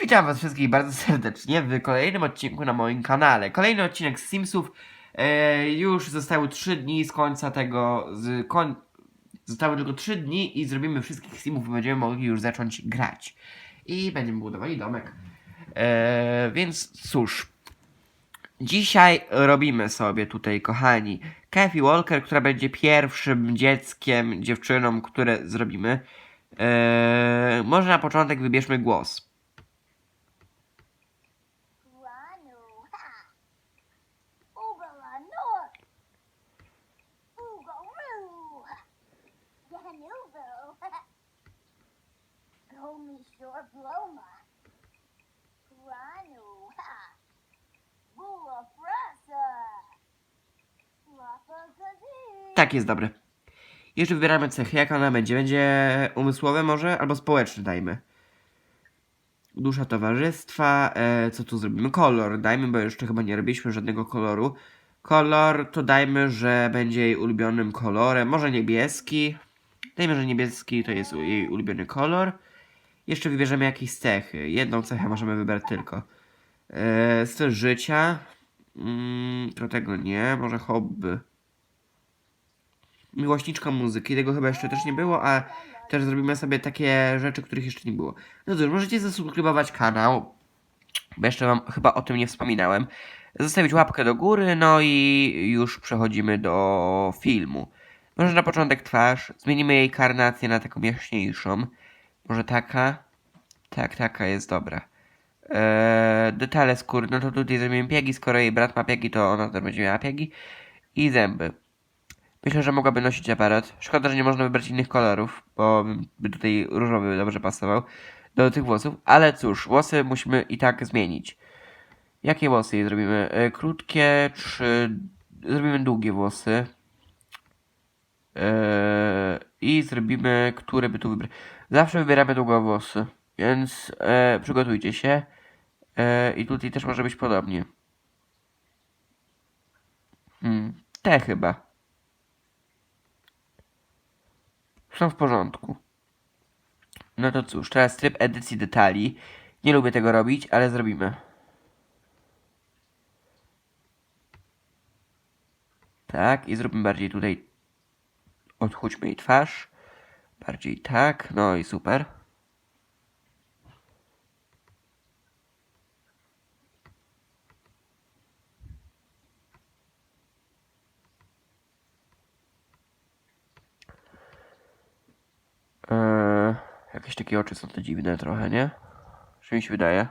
Witam was wszystkich bardzo serdecznie w kolejnym odcinku na moim kanale. Kolejny odcinek z Simsów. E, już zostały 3 dni z końca tego. Z koń... Zostały tylko 3 dni i zrobimy wszystkich Simów i będziemy mogli już zacząć grać. I będziemy budowali domek. E, więc cóż. Dzisiaj robimy sobie tutaj, kochani, Kathy Walker, która będzie pierwszym dzieckiem, dziewczyną, które zrobimy. E, może na początek wybierzmy głos. Tak, jest dobre. Jeszcze wybieramy cechy, jak ona będzie. Będzie umysłowe może, albo społeczne dajmy. Dusza towarzystwa, e, co tu zrobimy? Kolor dajmy, bo jeszcze chyba nie robiliśmy żadnego koloru. Kolor to dajmy, że będzie jej ulubionym kolorem, może niebieski. Dajmy, że niebieski to jest jej ulubiony kolor. Jeszcze wybierzemy jakieś cechy. Jedną cechę możemy wybrać tylko. E, styl życia. Mm, to tego nie, może hobby miłośniczka muzyki. Tego chyba jeszcze też nie było, a też zrobimy sobie takie rzeczy, których jeszcze nie było. No cóż, możecie zasubskrybować kanał, bo jeszcze wam chyba o tym nie wspominałem. Zostawić łapkę do góry, no i już przechodzimy do filmu. Może na początek twarz, zmienimy jej karnację na taką jaśniejszą. Może taka? Tak, taka jest dobra. Eee, detale skóry, no to tutaj zrobimy piegi, skoro jej brat ma piegi, to ona też będzie miała piegi. I zęby. Myślę, że mogłaby nosić aparat. Szkoda, że nie można wybrać innych kolorów, bo by tutaj różowy dobrze pasował do tych włosów. Ale cóż, włosy musimy i tak zmienić. Jakie włosy jej zrobimy? E, krótkie czy... Zrobimy długie włosy. E, I zrobimy, które by tu wybrać. Zawsze wybieramy długowłosy, więc e, przygotujcie się. I tutaj też może być podobnie. Hmm, te chyba. Są w porządku. No to cóż, teraz tryb edycji detali. Nie lubię tego robić, ale zrobimy. Tak, i zróbmy bardziej tutaj. Odchudźmy jej twarz. Bardziej tak, no i super. Eee, jakieś takie oczy są to dziwne trochę, nie? Czy mi się wydaje?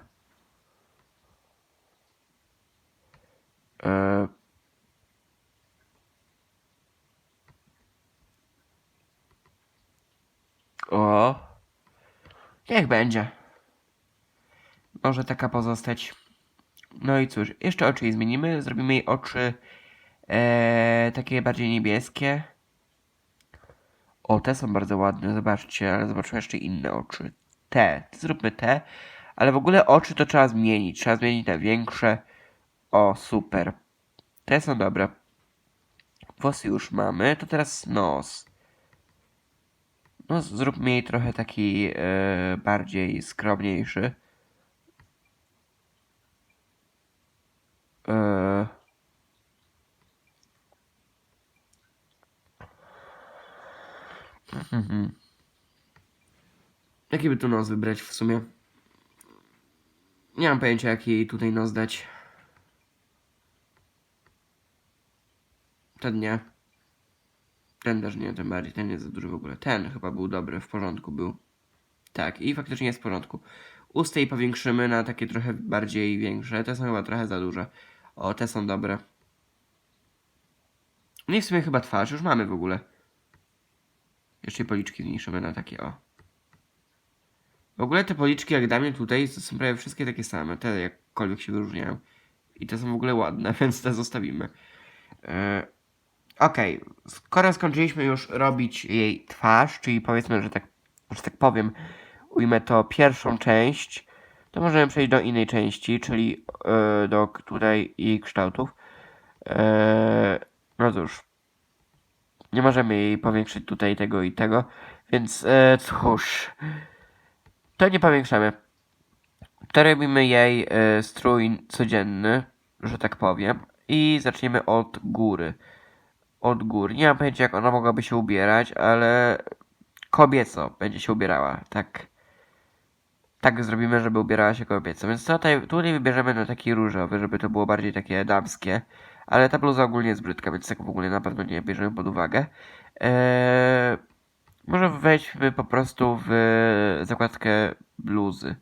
Eee, o. Niech będzie. Może taka pozostać. No i cóż, jeszcze oczy jej zmienimy. Zrobimy jej oczy eee, takie bardziej niebieskie. O, te są bardzo ładne, zobaczcie, ale zobaczmy jeszcze inne oczy. Te, zróbmy te, ale w ogóle oczy to trzeba zmienić, trzeba zmienić na większe. O, super. Te są dobre. Włosy już mamy, to teraz nos. No, zróbmy jej trochę taki e, bardziej skromniejszy. E, Mhm. Jaki by tu nos wybrać w sumie? Nie mam pojęcia, jaki tutaj nos dać. Ten nie. Ten też nie, tym bardziej. Ten jest za duży w ogóle. Ten chyba był dobry, w porządku był. Tak, i faktycznie jest w porządku. Usta jej powiększymy na takie trochę bardziej większe. Te są chyba trochę za duże. O, te są dobre. No i w sumie chyba twarz już mamy w ogóle. Jeszcze policzki zmniejszymy na takie o. W ogóle te policzki, jak mnie tutaj, to są prawie wszystkie takie same. Te jakkolwiek się wyróżniają. I te są w ogóle ładne, więc te zostawimy. Yy, Okej, skoro skończyliśmy już robić jej twarz, czyli powiedzmy, że tak, że tak powiem, ujmę to pierwszą część, to możemy przejść do innej części, czyli yy, do tutaj jej kształtów. Yy, no cóż, nie możemy jej powiększyć tutaj tego i tego, więc e, cóż, to nie powiększamy. To robimy jej e, strój codzienny, że tak powiem. I zaczniemy od góry. Od góry. Nie mam pojęcia, jak ona mogłaby się ubierać, ale kobieco będzie się ubierała. Tak. Tak zrobimy, żeby ubierała się kobieco. Więc tutaj, tutaj wybierzemy na taki różowy, żeby to było bardziej takie damskie. Ale ta bluza ogólnie jest brzydka, więc tak w ogóle na pewno nie bierzemy pod uwagę. Eee, może wejdźmy po prostu w zakładkę bluzy.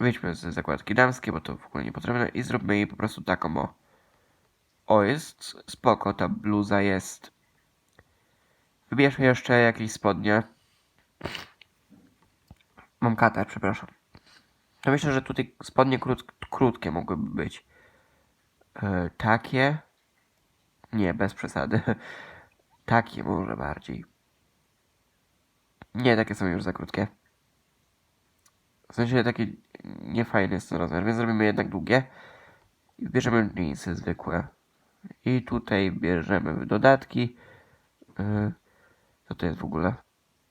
Wyjdźmy z zakładki damskie, bo to w ogóle niepotrzebne i zróbmy jej po prostu taką o. O, jest spoko, ta bluza jest. Wybierzmy jeszcze jakieś spodnie. Mam katar, przepraszam. To myślę, że tutaj spodnie krót, krótkie mogłyby być. E, takie. Nie, bez przesady. takie może bardziej. Nie, takie są już za krótkie. W sensie takie niefajny jest ten rozmiar, więc zrobimy jednak długie. I bierzemy jeansy zwykłe. I tutaj bierzemy dodatki. Yy, co to jest w ogóle?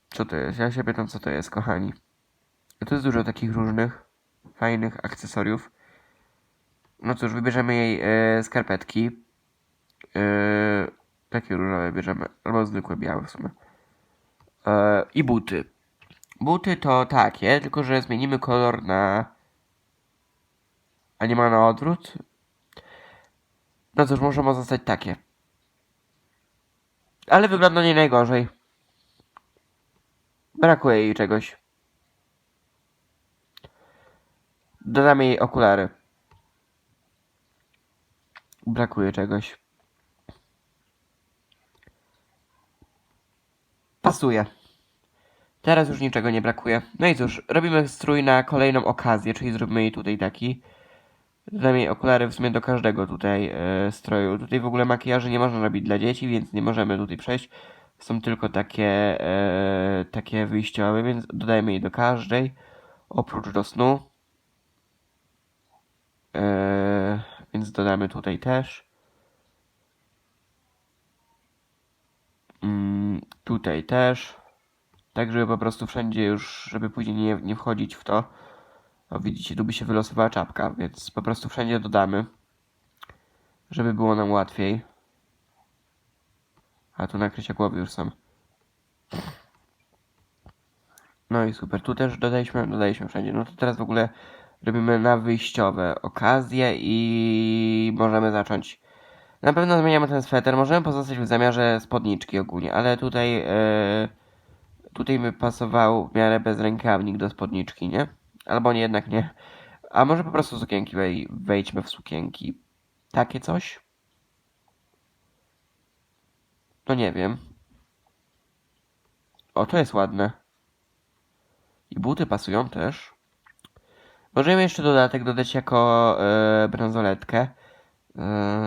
Co to jest? Ja się pytam, co to jest, kochani. To jest dużo takich różnych, fajnych akcesoriów. No cóż, wybierzemy jej e, skarpetki. E, takie różowe bierzemy, albo zwykłe białe w sumie. E, I buty. Buty to takie, tylko że zmienimy kolor na... A nie ma na odwrót? No cóż, możemy zostać takie. Ale wygląda nie najgorzej. Brakuje jej czegoś. Dodamy jej okulary. Brakuje czegoś. Pasuje. Teraz już niczego nie brakuje. No i cóż, robimy strój na kolejną okazję, czyli zrobimy jej tutaj taki. Dodamy jej okulary w sumie do każdego tutaj e, stroju. Tutaj w ogóle makijaży nie można robić dla dzieci, więc nie możemy tutaj przejść. Są tylko takie, e, takie wyjściowe, więc dodajmy jej do każdej. Oprócz do snu. E, więc dodamy tutaj też. Mm, tutaj też. Tak, żeby po prostu wszędzie już, żeby później nie, nie wchodzić w to. O, widzicie, tu by się wylosowała czapka, więc po prostu wszędzie dodamy. Żeby było nam łatwiej. A tu nakrycia głowy już są. No i super. Tu też dodaliśmy, dodaliśmy wszędzie. No to teraz w ogóle robimy na wyjściowe okazje i możemy zacząć. Na pewno zmieniamy ten sweter. Możemy pozostać w zamiarze spodniczki ogólnie, ale tutaj e, tutaj by pasował w miarę bezrękawnik do spodniczki, nie? Albo nie, jednak nie. A może po prostu sukienki wej, wejdźmy w sukienki. Takie coś? No nie wiem. O, to jest ładne. I buty pasują też. Możemy jeszcze dodatek dodać jako e, bransoletkę.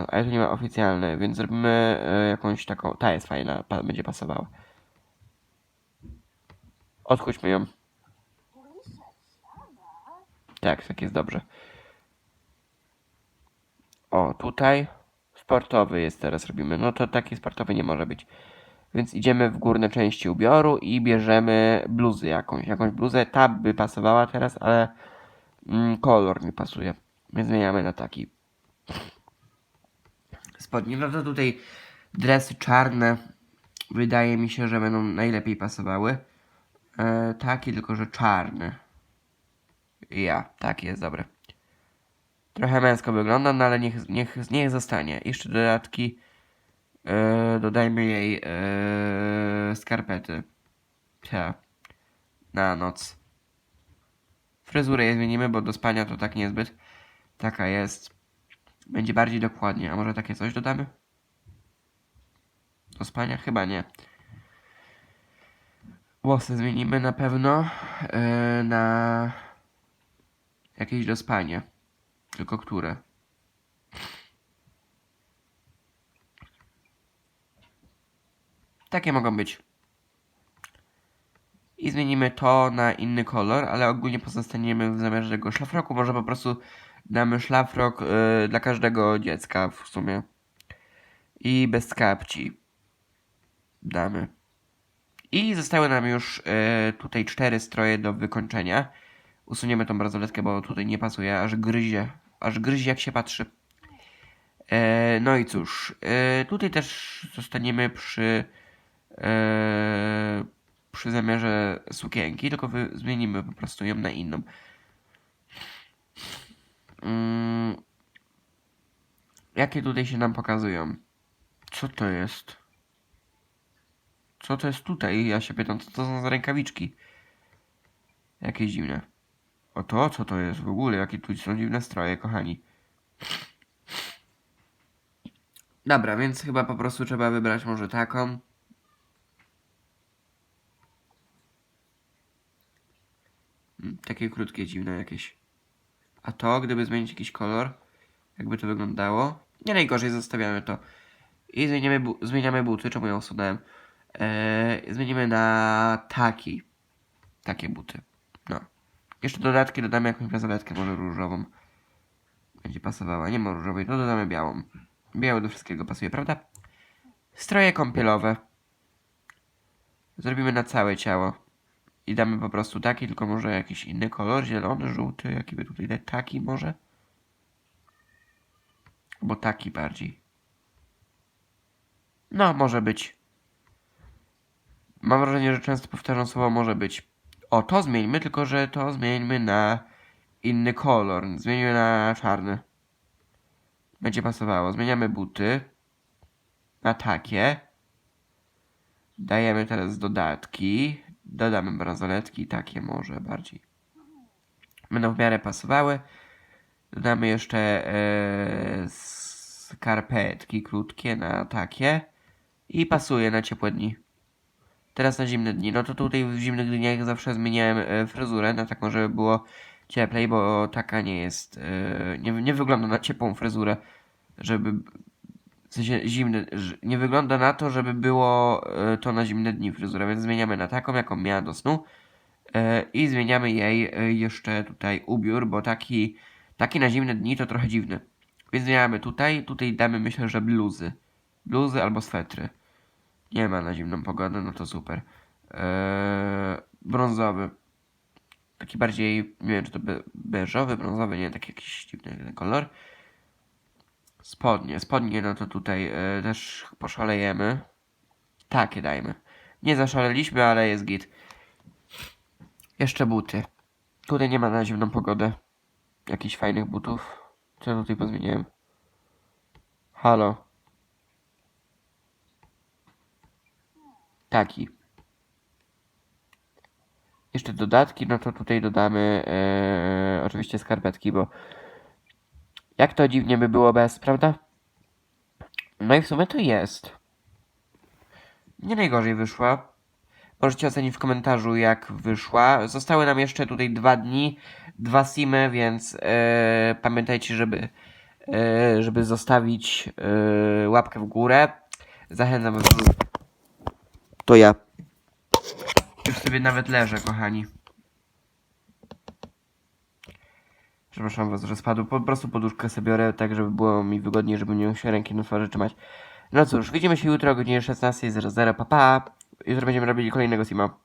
Ale to nie ma oficjalne, więc zrobimy e, jakąś taką. Ta jest fajna, pa, będzie pasowała. Odchódźmy ją. Tak, tak jest dobrze. O, tutaj sportowy jest teraz robimy. No to taki sportowy nie może być. Więc idziemy w górne części ubioru i bierzemy bluzy jakąś. Jakąś bluzę. Ta by pasowała teraz, ale kolor nie pasuje. Więc zmieniamy na taki. Spodnie. No to tutaj dresy czarne. Wydaje mi się, że będą najlepiej pasowały. E, taki, tylko że czarny. Ja, tak jest, dobre. Trochę męsko wygląda, no ale niech, niech, niech zostanie. Jeszcze dodatki. E, dodajmy jej e, skarpety. Pia. Na noc. Fryzurę jej zmienimy, bo do spania to tak niezbyt. Taka jest. Będzie bardziej dokładnie. A może takie coś dodamy? Do spania? Chyba nie. Włosy zmienimy na pewno e, na jakieś do spania. Tylko które? Takie mogą być. I zmienimy to na inny kolor, ale ogólnie pozostaniemy w zamiarze tego szlafroku. Może po prostu damy szlafrok y, dla każdego dziecka w sumie. I bez kapci. Damy. I zostały nam już y, tutaj cztery stroje do wykończenia. Usuniemy tą bransoletkę, bo tutaj nie pasuje, aż gryzie. Aż gryzie jak się patrzy. E, no i cóż, e, tutaj też zostaniemy przy e, przy zamiarze sukienki, tylko zmienimy po prostu ją na inną. Mm, jakie tutaj się nam pokazują? Co to jest? Co to jest tutaj? Ja się pytam, co to są za rękawiczki? Jakieś dziwne. O to, co to jest w ogóle? Jakie tu są dziwne stroje, kochani. Dobra, więc chyba po prostu trzeba wybrać może taką. Takie krótkie, dziwne jakieś. A to, gdyby zmienić jakiś kolor, jakby to wyglądało. Nie najgorzej, zostawiamy to. I zmieniamy, bu- zmieniamy buty, czemu ją usunąłem. Eee, zmienimy na taki. Takie buty. No. Jeszcze dodatki dodamy jakąś bransoletkę, może różową. Będzie pasowała. Nie ma różowej, to dodamy białą. Biały do wszystkiego pasuje, prawda? Stroje kąpielowe. Zrobimy na całe ciało. I damy po prostu taki, tylko może jakiś inny kolor, zielony, żółty, jaki by tutaj dać, taki może? Bo taki bardziej. No, może być. Mam wrażenie, że często powtarzam słowo może być. O, to zmieńmy, tylko że to zmieńmy na inny kolor. Zmieńmy na czarny. Będzie pasowało. Zmieniamy buty na takie. Dajemy teraz dodatki. Dodamy bransoletki, takie może bardziej. Będą w miarę pasowały. Dodamy jeszcze e, skarpetki krótkie na takie. I pasuje na ciepłe dni. Teraz na zimne dni. No to tutaj w zimnych dniach zawsze zmieniałem e, fryzurę na taką, żeby było cieplej, bo taka nie jest. E, nie, nie wygląda na ciepłą fryzurę, żeby. Sensie zimny. że- Nie wygląda na to, żeby było e, to na zimne dni fryzura, więc zmieniamy na taką, jaką miała do snu. E, I zmieniamy jej e, jeszcze tutaj ubiór, bo taki, taki na zimne dni to trochę dziwny. Więc zmieniamy tutaj. Tutaj damy myślę, że bluzy. Bluzy albo swetry. Nie ma na zimną pogodę, no to super. Eee, brązowy. Taki bardziej, nie wiem czy to be beżowy, brązowy, nie, taki jakiś dziwny kolor. Spodnie, spodnie, no to tutaj e, też poszalejemy. Takie dajmy. Nie zaszaleliśmy, ale jest git. Jeszcze buty. Tutaj nie ma na zimną pogodę. Jakichś fajnych butów. Co tutaj pozmieniałem? Halo. Taki. Jeszcze dodatki, no to tutaj dodamy e, oczywiście skarpetki, bo jak to dziwnie by było bez, prawda? No i w sumie to jest. Nie najgorzej wyszła. Możecie ocenić w komentarzu, jak wyszła. Zostały nam jeszcze tutaj dwa dni, dwa simy, więc e, pamiętajcie, żeby, e, żeby zostawić e, łapkę w górę. Zachęcam was. do- To ja. Już sobie nawet leżę, kochani. Przepraszam was, że spadł. Po prostu poduszkę sobie biorę, tak żeby było mi wygodniej, żeby nie się ręki na twarzy trzymać. No cóż, widzimy się jutro o godzinie 16.00. Pa, pa. Jutro będziemy robili kolejnego sima.